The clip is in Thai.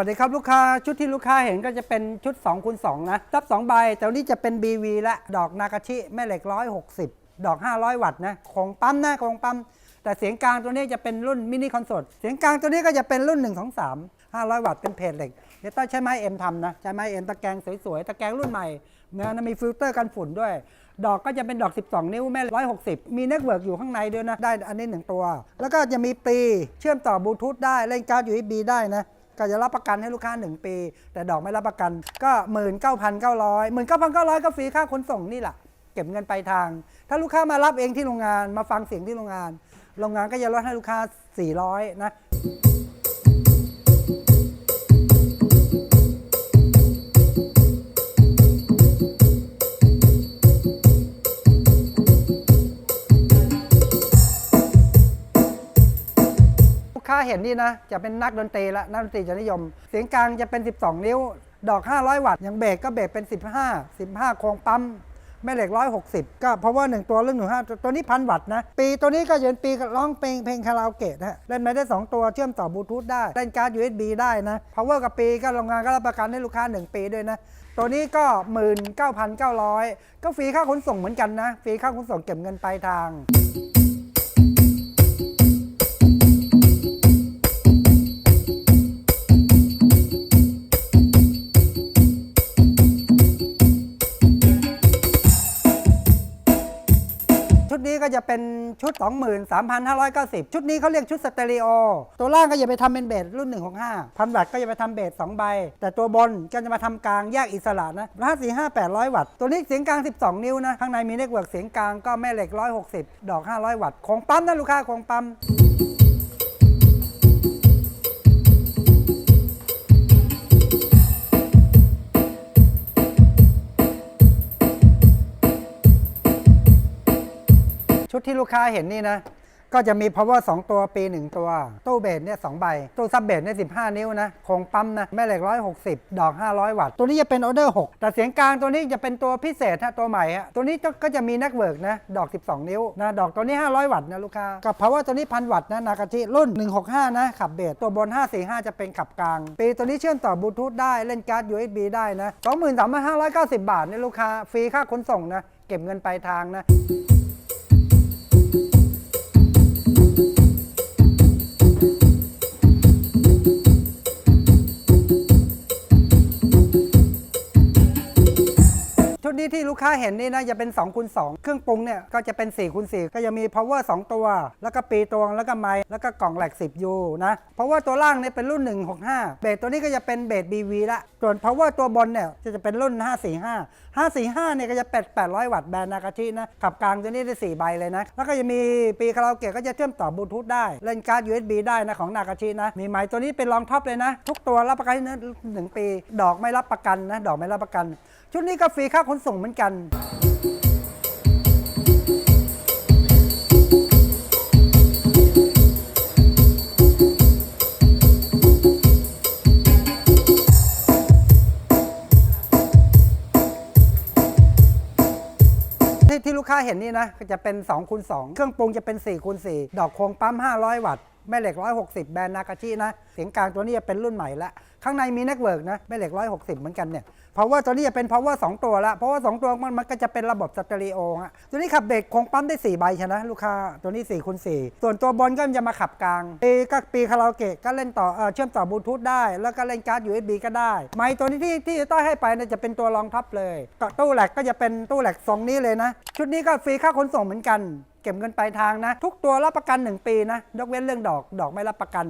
สวัสดีครับลูกค้าชุดที่ลูกค้าเห็นก็จะเป็นชุด2คูณ2นะรับ 2 ใบ แต่วันนี้จะเป็น BV และดอกนากาชิแม่เหล็ก 160 ดอก 500 วัตต์นะของปั๊มนะของปั๊ม แต่เสียงกลางตัวนี้จะเป็นรุ่นมินิคอนโซลเสียงกลางตัวนี้ก็จะเป็นรุ่น 1 2 3 500 วัตต์เป็นเพจเหล็กเดี๋ยวต้องใช้ไม้เอ็มทำนะใช้ไม้เอ็มตะแกรงสวยๆตะแกรงรุ่นใหม่นะมีฟิลเตอร์กันฝุ่นด้วย ดอกก็จะเป็นดอก 12 นิ้วแม่ 160 มีเน็ตเวิร์กอยู่ข้างในด้วยนะได้อันนี้หนึ่งตัว แล้วก็จะมีปีเชื่อมต่อบลูทูธได้เล่นการ์ด USB ได้นะ ก็จะรับประกันให้ลูกค้า 1 ปี แต่ดอกไม่รับประกันก็ 19,900 19,900 ก็ฟรีค่าขนส่งนี่แหละเก็บเงินปลายทาง ถ้าลูกค้ามารับเองที่โรงงานมาฟังเสียงที่โรงงาน โรงงานก็จะลดให้ลูกค้า 400นะ เห็นนี่นะ จะเป็นนักดนตรีละนักดนตรีจะนิยม เสียงกลางจะเป็น 12 นิ้ว ดอก 500 วัตต์อย่างเบสก็เบสเป็น 15 15 โครงปั๊มแม่เหล็ก 160 ก็เพราะว่า 1 ตัวเรื่องหนึ่งห้าตัวนี้พันวัตต์นะ ปีตัวนี้ก็จะเป็นปีร้องเพลงเพลงคาราโอเกะนะฮะเล่นไม่ได้ 2 ตัวเชื่อมต่อบลูทูธได้ เล่นการ์ด USB ได้นะ power กับปีก็โรงงานก็รับประกันให้ลูกค้า 1 ปีด้วยนะ ตัวนี้ก็ 19,900 ก็ฟรีค่าขนส่งเหมือนกันนะ ฟรีค่าขนส่งเก็บเงินปลายทาง ก็จะเป็นชุด 23,590 ชุดนี้เขาเรียกชุดสเตอริโอ ตัวล่างก็จะไปทำเป็นเบสรุ่น 165 พันวัตต์ก็จะไปทำเบส2ใบ แต่ตัวบนก็จะมาทำกลางแยกอิสระนะ545 800 วัตต์ ตัวนี้เสียงกลาง 12 นิ้วนะ ข้างในมีเน็ตเวิร์กเสียงกลางก็แม่เหล็ก 160 ดอก 500 วัตต์ ของปั๊มนะลูกค้าของปั๊ม ชุดที่ลูกค้าเห็นนี่นะ ก็จะมี power 2 ตัวปี 1 ตัว ตู้เบสเนี่ย2ใบ ตู้ซับเบสเนี่ย15นิ้วนะโครงปั๊มนะ แม่เหล็ก 160 ดอก 500 วัตต์ ตัวนี้จะเป็นออเดอร์ 6 แต่เสียงกลางตัวนี้จะเป็นตัวพิเศษฮะตัวใหม่ฮะตัวนี้ก็จะมีนักเวิร์กนะ ดอก 12 นิ้วนะ ดอกตัวนี้ 500 วัตต์นะลูกค้า กับ power ตัวนี้1,000วัตต์นะ นากาชิรุ่น 165 นะ ขับเบส ตัวบน 545 จะเป็นขับกลาง ปีตัวนี้เชื่อมต่อบลูทูธได้ เล่นการ์ด USB ได้นะ23,590 บาทเนี่ยลูกค้า ฟรีค่าขนส่งนะ เก็บเงินปลายทางนะ นี้ที่ลูกค้าเห็นนี่นะจะเป็น2คูณ2เครื่องปรุงเนี่ยก็จะเป็น4คูณ4ก็จะมี power 2 ตัว แล้วก็ปีตวงแล้วก็ไม้แล้วก็กล่องแหลก 10 U นะ power ตัวล่างเนี่ยเป็นรุ่น 165 เบสตัวนี้ก็จะเป็นเบส BV ละส่วน power ตัวบนเนี่ยจะจะเป็นรุ่น 545 545เนี่ยก็จะเป็น800 วัตต์แบรนด์นากาชินะขับกลางตัวนี้ได้ 4 ใบเลยนะ แล้วก็จะมีปีคาราโอเกะก็จะเชื่อมต่อบลูทูธได้ เล่นการ์ด USB ได้นะของนากาชินะ มีไม้ตัวนี้เป็นรองท็อปเลยนะ ทุกตัวรับประกันหนะหนึ่งปี ดอกไม่รับประกันนะ ดอกไม่รับประกัน ชุดนี้ก็ฟรีค่าขนส่งเหมือนกัน ที่ที่ลูกค้าเห็นนี่นะก็จะเป็น2คูณ2เครื่องปรุงจะเป็น4คูณ4ดอกโคงปั๊ม 500 วัตต์ แม่เหล็ก 160 แบรนด์นากาชินะ เสียงกลางตัวนี้จะเป็นรุ่นใหม่ละ ข้างในมีเน็ตเวิร์กนะ แม่เหล็ก 160 เหมือนกันเนี่ย เพราะว่าตัวนี้จะเป็น power 2ตัวละ เพราะว่า 2 ตัวมันมันก็จะเป็นระบบสเตอริโอฮะ ตัวนี้ขับเบรกคงปั๊มได้ 4 ใบใช่ไหมลูกค้า ตัวนี้4คูณ4ส่วนตัวบนก็จะมาขับกลางปีก็ปีคาราโอเกะก็เล่นต่อเอ่อเชื่อมต่อบลูทูธได้ แล้วก็เล่นการ์ด USB ก็ได้ ไมค์ตัวนี้ที่ที่ต้อยให้ไปเนี่ยจะเป็นตัวรองท็อปเลยก็ตู้แหลกก็จะเป็นตู้แหลกทรงนี้เลยนะ ชุดนี้ก็ฟรีค่าขนส่งเหมือนกันเก็บเงินปลายทางนะ ทุกตัวรับประกัน 1 ปีนะ ยกเว้นเรื่องดอก ดอกไม่รับประกัน